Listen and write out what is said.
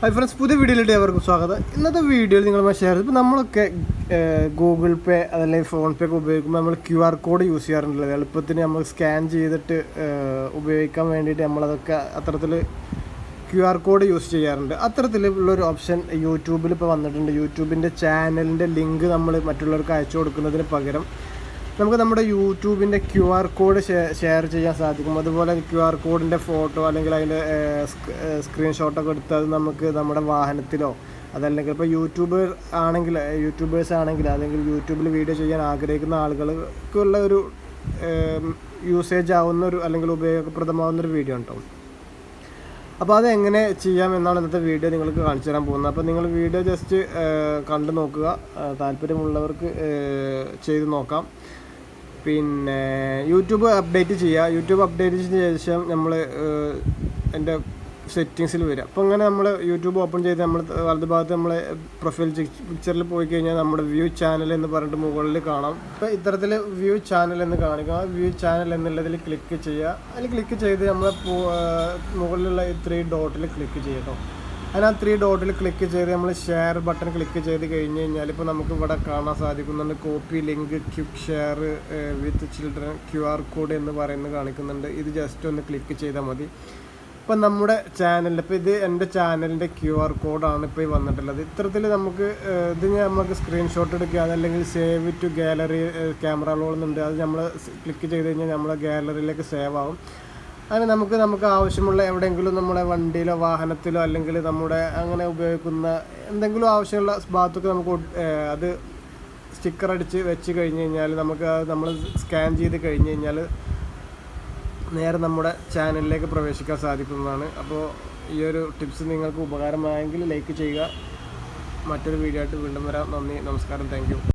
Hi friends പുതിയ വീഡിയോയിലേക്ക് അവർക്ക് സ്വാഗതം. ഇന്നത്തെ വീഡിയോയിൽ നിങ്ങൾ ഷെയർ ഇപ്പോൾ നമ്മളൊക്കെ ഗൂഗിൾ പേ അതല്ലെങ്കിൽ ഫോൺ പേ ഒക്കെ ഉപയോഗിക്കുമ്പോൾ നമ്മൾ ക്യു ആർ കോഡ് യൂസ് ചെയ്യാറുണ്ടല്ലോ. എളുപ്പത്തിന് നമ്മൾ സ്കാൻ ചെയ്തിട്ട് ഉപയോഗിക്കാൻ വേണ്ടിയിട്ട് നമ്മളതൊക്കെ അത്തരത്തിൽ ക്യു ആർ കോഡ് യൂസ് ചെയ്യാറുണ്ട് അത്തരത്തിലുള്ളൊരു ഓപ്ഷൻ യൂട്യൂബിൽ ഇപ്പോൾ വന്നിട്ടുണ്ട്. യൂട്യൂബിന്റെ ചാനലിന്റെ ലിങ്ക് നമ്മൾ മറ്റുള്ളവർക്ക് അയച്ചു കൊടുക്കുന്നതിന് പകരം നമുക്ക് നമ്മുടെ യൂട്യൂബിന്റെ ക്യു ആർ കോഡ് ഷെയർ ചെയ്യാൻ സാധിക്കും. അതുപോലെ ക്യു ആർ കോഡിന്റെ ഫോട്ടോ അല്ലെങ്കിൽ അതിന്റെ സ്ക്രീൻഷോട്ടൊക്കെ എടുത്ത് അത് നമുക്ക് നമ്മുടെ വാഹനത്തിലോ അതല്ലെങ്കിൽ ഇപ്പോൾ യൂട്യൂബർ ആണെങ്കിൽ യൂട്യൂബേഴ്സ് ആണെങ്കിൽ അല്ലെങ്കിൽ യൂട്യൂബിൽ വീഡിയോ ചെയ്യാൻ ആഗ്രഹിക്കുന്ന ആളുകൾക്കുള്ള ഒരു യൂസേജ് ആവുന്ന ഒരു അല്ലെങ്കിൽ ഉപയോഗപ്രദമാവുന്ന ഒരു വീഡിയോ ഉണ്ടാവും അപ്പോൾ അത് എങ്ങനെ ചെയ്യാം എന്നാണ് ഇന്നത്തെ വീഡിയോ നിങ്ങൾക്ക് കാണിച്ചു തരാൻ പോകുന്നത്. അപ്പോൾ നിങ്ങൾ വീഡിയോ ജസ്റ്റ് കണ്ടു നോക്കുക. താല്പര്യമുള്ളവർക്ക് ചെയ്ത് നോക്കാം. പിന്നെ യൂട്യൂബ് അപ്ഡേറ്റ് ചെയ്യുക യൂട്യൂബ് അപ്ഡേറ്റ് ചെയ്ത ശേഷം നമ്മൾ എന്റെ സെറ്റിങ്സിൽ വരിക അപ്പോൾ അങ്ങനെ നമ്മൾ യൂട്യൂബ് ഓപ്പൺ ചെയ്ത് നമ്മൾ വലത് ഭാഗത്ത് നമ്മൾ പ്രൊഫൈൽ പിക്ചറിൽ പോയി കഴിഞ്ഞാൽ നമ്മുടെ വ്യൂ ചാനൽ എന്ന് പറഞ്ഞിട്ട് മുകളിൽ കാണാം. അപ്പോൾ ഇത്തരത്തിൽ വ്യൂ ചാനൽ എന്ന് കാണിക്കുക വ്യൂ ചാനൽ എന്നുള്ളതിൽ ക്ലിക്ക് ചെയ്യുക അതിൽ ക്ലിക്ക് ചെയ്ത് നമ്മൾ മുകളിലുള്ള ത്രീ ഡോട്ടിൽ ക്ലിക്ക് ചെയ്യുക കേട്ടോ അതിന് ത്രീ ഡോട്ടിൽ ക്ലിക്ക് ചെയ്ത് നമ്മൾ ഷെയർ ബട്ടൺ ക്ലിക്ക് ചെയ്ത് കഴിഞ്ഞ് കഴിഞ്ഞാൽ ഇപ്പോൾ നമുക്ക് ഇവിടെ കാണാൻ സാധിക്കുന്നുണ്ട്. Copy link quick share with children Q R code എന്ന് പറയുന്നത് കാണിക്കുന്നുണ്ട്. ഇത് ജസ്റ്റ് ഒന്ന് ക്ലിക്ക് ചെയ്താൽ മതി. ഇപ്പം നമ്മുടെ ചാനലിൽ ഇപ്പോൾ ഇത് എന്റെ ചാനലിന്റെ ക്യു ആർ കോഡാണ് ഇപ്പോൾ ഈ വന്നിട്ടുള്ളത്. ഇത്തരത്തിൽ നമുക്ക് ഇത് നമുക്ക് സ്ക്രീൻഷോട്ട് എടുക്കുക അതല്ലെങ്കിൽ സേവ് ടു ഗാലറി ക്യാമറ റോളുന്നുണ്ട് അത് നമ്മൾ ക്ലിക്ക് ചെയ്ത് കഴിഞ്ഞാൽ നമ്മളെ ഗാലറിയിലേക്ക് സേവ് ആവും. അങ്ങനെ നമുക്ക് നമുക്ക് ആവശ്യമുള്ള എവിടെയെങ്കിലും നമ്മുടെ വണ്ടിയിലോ വാഹനത്തിലോ അല്ലെങ്കിൽ നമ്മുടെ അങ്ങനെ ഉപയോഗിക്കുന്ന എന്തെങ്കിലും ആവശ്യമുള്ള ഭാഗത്തൊക്കെ നമുക്ക് അത് സ്റ്റിക്കർ അടിച്ച് വെച്ച് കഴിഞ്ഞ് കഴിഞ്ഞാൽ നമുക്ക് നമ്മൾ സ്കാൻ ചെയ്ത് കഴിഞ്ഞ് കഴിഞ്ഞാൽ നേരെ നമ്മുടെ ചാനലിലേക്ക് പ്രവേശിക്കാൻ സാധിക്കുന്നതാണ്. അപ്പോൾ ഈ ഒരു ടിപ്സ് നിങ്ങൾക്ക് ഉപകാരമായെങ്കിൽ ലൈക്ക് ചെയ്യുക. മറ്റൊരു വീഡിയോ ആയിട്ട് വീണ്ടും വരാം. നന്ദി നമസ്കാരം. താങ്ക്